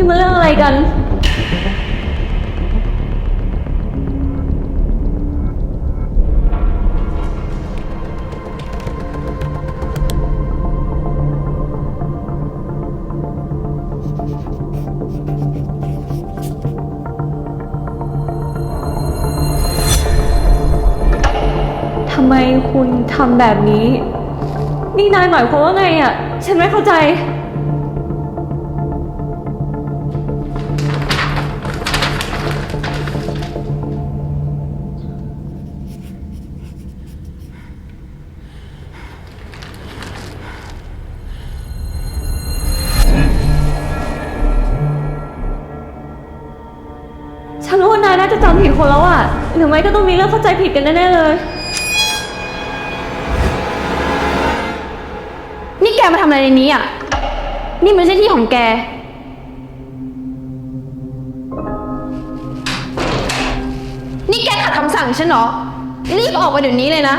นี่มันเรื่องอะไรกัน ทำไมคุณทำแบบนี้ นี่นายหมายความว่าไงอะ ฉันไม่เข้าใจ ฉันว่านายน่าจะจำผิดคนแล้วอะ หรือไม่ก็ต้องมีเรื่องเข้าใจผิดกันแน่ๆเลย นี่แกมาทำอะไรในนี้อะ นี่มันไม่ใช่ที่ของแก นี่แกขัดคำสั่งฉันเหรอ รีบออกไปเดี๋ยวนี้เลยนะ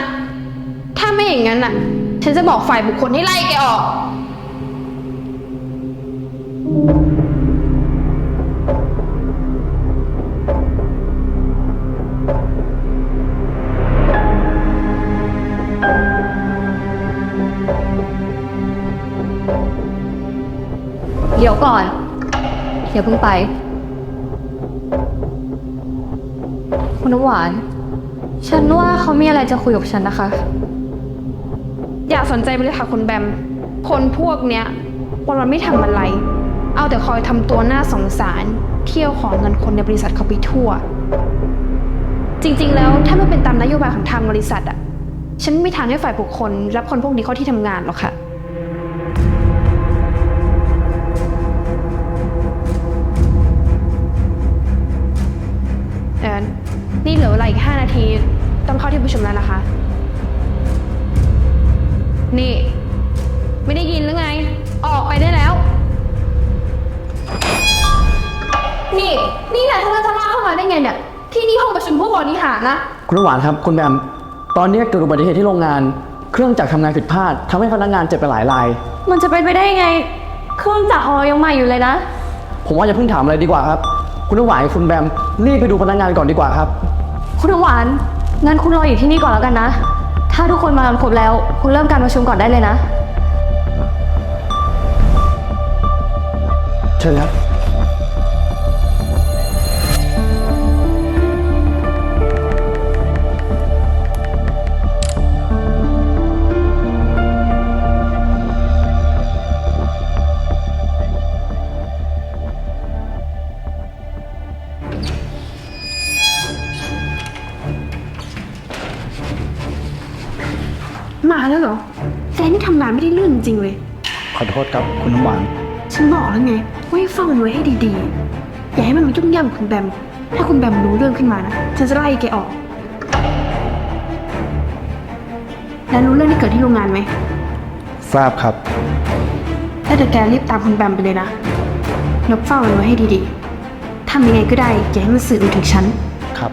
ถ้าไม่อย่างนั้นอะ ฉันจะบอกฝ่ายบุคคลให้ไล่แกออก เดี๋ยวก่อนอย่าเพิ่งไป คุณน้ำหวาน ฉันว่าเขามีอะไรจะคุยกับฉันนะคะ อย่าสนใจไปเลยค่ะคุณแบม คนพวกเนี้ยวันวันไม่ทำอะไร เอาแต่คอยทำตัวน่าสงสาร เที่ยวของเงินคนในบริษัทเขาไปทั่ว จริงๆ แล้วถ้ามันเป็นตามนโยบายของทางบริษัทอะฉันไม่มีทางให้ฝ่ายบุคคลรับคนพวกนี้เข้าที่ทำงานหรอกค่ะ นาทีต้องเข้าที่ประชุมแล้วนะคะ นี่ ไม่ได้ยินหรือไง ออกไปได้แล้ว นี่ นี่นายทำไมจะลากเข้ามาได้ไงเนี่ย ที่นี่ห้องประชุมผู้บริหารนะ คุณน้ำหวานครับ คุณแบม ตอนนี้เกิดอุบัติเหตุที่โรงงาน เครื่องจักรทำงานผิดพลาดทำให้พนักงานเจ็บไปหลายราย มันจะเป็นไปได้ยังไง เครื่องจักรของเรายังใหม่อยู่เลยนะ ผมว่าอย่าเพิ่งถามอะไรดีกว่าครับ คุณน้ำหวานกับคุณแบมรีบไปดูพนักงานก่อนดีกว่าครับ คุณน้ำหวานงั้นคุณรออยู่ที่นี่ก่อนแล้วกันนะ ถ้าทุกคนมาครบแล้ว คุณเริ่มการประชุมก่อนได้เลยนะ เชิญครับ มาแล้วเหรอแฟนนี่ทำงานไม่ได้เรื่องจริงๆเลย ขอโทษครับคุณน้ำหวานฉันบอกแล้วไงว่าให้เฝ้ามันไว้ให้ดีๆ อย่าให้มันมายุ่งย่ำกับคุณแบม ถ้าคุณแบมรู้เรื่องขึ้นมานะฉันจะไล่แกออก แล้วรู้เรื่องที่เกิดที่โรงงานไหม ทราบครับ ถ้าเดี๋ยวแกรีบตามคุณแบมไปเลยนะนบเฝ้ามันไว้ให้ดีๆทำยังไงก็ได้อย่าให้มันสื่อมาถึงฉัน ครับ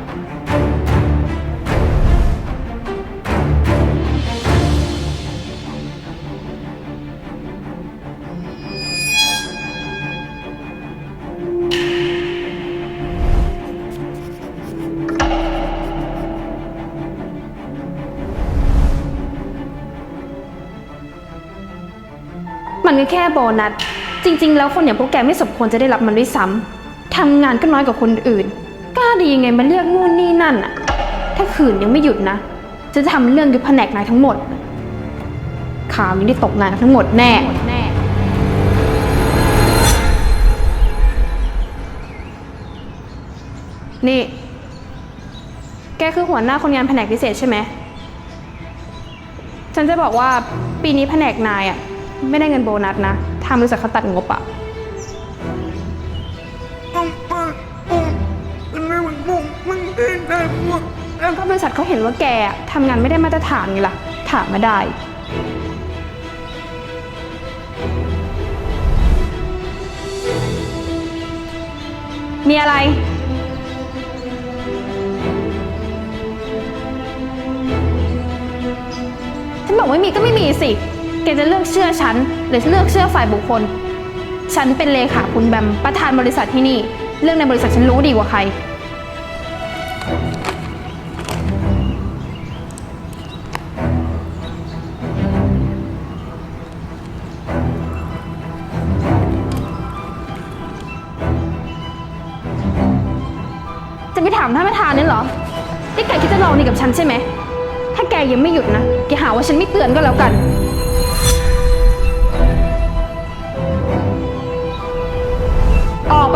มันก็แค่โบนัส จริง ๆ แล้วคนอย่างพวกแกไม่สมควรจะได้รับมันด้วยซ้ำทำงานก็น้อยกว่าคนอื่น กล้าดียังไงมาเรียกนู่นนี่นั่นอะถ้าขืนยังไม่หยุดนะ จะทำเรื่องยุบแผนกนายทั้งหมด ข่าวนี้ได้ตกงานกันทั้งหมดแน่ นี่ แกคือหัวหน้าคนงานแผนกพิเศษใช่ไหม ฉันจะบอกว่าปีนี้แผนกนายอะ ไม่ได้เงินโบนัสนะ ทางบริษัทเขาตัดงบอะก็บริษัทเขาเห็นว่าแกอะทำงานไม่ได้มาตรฐานไงล่ะ ถามมาได้ มีอะไร ฉันบอกไม่มีก็ไม่มีสิ แกจะเลือกเชื่อฉันหรือเลือกเชื่อฝ่ายบุคคล ฉันเป็นเลขาคุณแบมประธานบริษัทที่นี่ เรื่องในบริษัทฉันรู้ดีกว่าใคร จะไม่ถามท่านประธานนี่เหรอที่แกคิดจะลองนี่กับฉันใช่ไหม ถ้าแกยังไม่หยุดนะ แกหาว่าฉันไม่เตือนก็แล้วกัน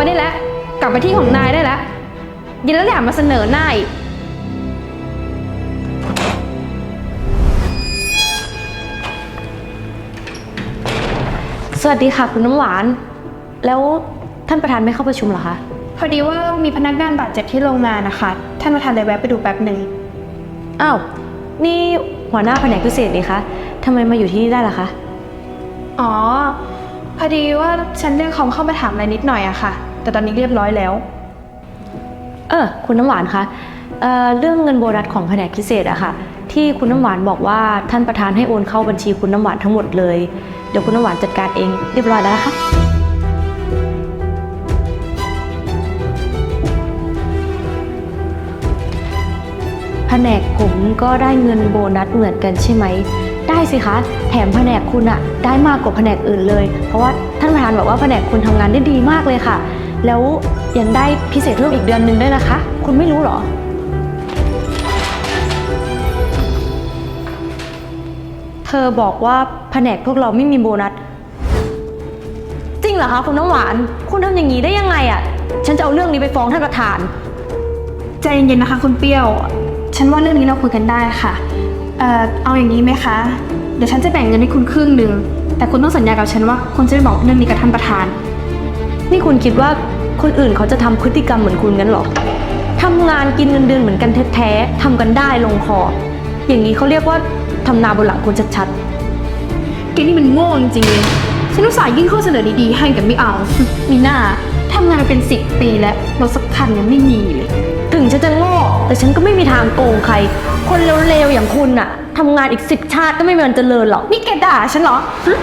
ไปได้แล้ว กลับไปที่ของนายได้แล้วอยินแล้วอย่ามาเสนอหน้าอีกสวัสดีค่ะคุณน้ำหวาน แล้วท่านประธานไม่เข้าประชุมเหรอคะ พอดีว่ามีพนักงานบาดเจ็บที่โรงงานนะคะ ท่านประธานเลยแวะไปดูแป๊บหนึ่งอ้าว นี่หัวหน้าแผนกพิเศษนี่คะทำไมมาอยู่ที่นี่ได้ล่ะคะ อ๋อ พอดีว่าฉันเรียกเขาเข้ามาถามอะไรนิดหน่อยอะค่ะ แต่ตอนนี้เรียบร้อยแล้ว เออคุณน้ำหวานคะเอ่อเรื่องเงินโบนัสของแผนกพิเศษอะค่ะ ที่คุณน้ำหวานบอกว่าท่านประธานให้โอนเข้าบัญชีคุณน้ำหวานทั้งหมดเลย เดี๋ยวคุณน้ำหวานจัดการเองเรียบร้อยแล้วนะคะแผนกผมก็ได้เงินโบนัสเหมือนกันใช่ไหม ได้สิคะ แถมแผนกคุณอะได้มากกว่าแผนกอื่นเลย เพราะว่าท่านประธานบอกว่าแผนกคุณทำงานได้ดีมากเลยค่ะ แล้วยังได้พิเศษเพิ่มอีกเดือนหนึ่งด้วยนะคะ คุณไม่รู้เหรอ เธอบอกว่าแผนกพวกเราไม่มีโบนัส จริงเหรอคะคุณน้ำหวาน คุณทำอย่างนี้ได้ยังไงอะฉันจะเอาเรื่องนี้ไปฟ้องท่านประธาน ใจเย็นๆนะคะคุณเปรี้ยว ฉันว่าเรื่องนี้เราคุยกันได้ค่ะ เอ่อ เอาอย่างนี้ไหมคะ เดี๋ยวฉันจะแบ่งเงินให้คุณครึ่งหนึ่ง แต่คุณต้องสัญญากับฉันว่าคุณจะไม่บอกเรื่องนี้กับท่านประธาน นี่คุณคิดว่าคนอื่นเขาจะทำพฤติกรรมเหมือนคุณงั้นเหรอทำงานกินเงินเดือนเหมือนกันแท้ๆทำกันได้ลงคอ อย่างนี้เขาเรียกว่าทำนาบนหลังคุณชัดแกนี่มันโง่จริงๆเลยฉันอุตส่าห์ยื่นข้อเสนอดีๆ ให้กับไม่เอา มีหน้าทำงานมาเป็นสิบปีแล้วรถสักคันยังไม่มีเลย ๆ ถึงฉันจะโง่แต่ฉันก็ไม่มีทางโกงใคร คนเลวๆอย่างคุณน่ะทำงานอีกสิบชาติก็ไม่มีวันเจริญหรอก นี่แกด่าฉันเหรอฮะ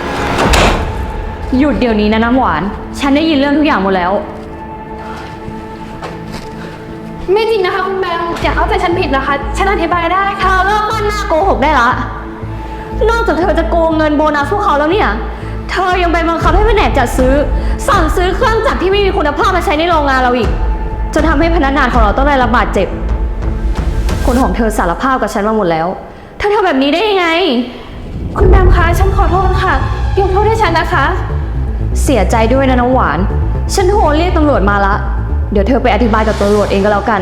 หยุดเดี๋ยวนี้นะน้ำหวาน ฉันได้ยินเรื่องทุกอย่างหมดแล้ว ไม่จริงนะคะคุณแบมอย่าเข้าใจฉันผิดนะคะ ฉันอธิบายได้เธค่ะ อเลิกมั่นหน้าโกหกได้ละ นอกจากเธอจะโกงเงินโบนัสพวกเขาแล้วเนี่ย เธอยังไปบังคับให้แผนกจัดซื้อ สั่งซื้อเครื่องจักรที่ไม่มีคุณภาพมาใช้ในโรงงานเราอีก จนทำให้พนักงานของเราต้องได้รับบาดเจ็บ คนของเธอสารภาพกับฉันมาหมดแล้ว เธอทำแบบนี้ได้ยังไง คุณแบมคะ ฉันขอโทษค่ะยกโทษให้ฉันนะคะ เสียใจด้วยนะน้องหวาน ฉันโทรเรียกตำรวจมาละ เดี๋ยวเธอไปอธิบายกับตำรวจเองก็แล้วกัน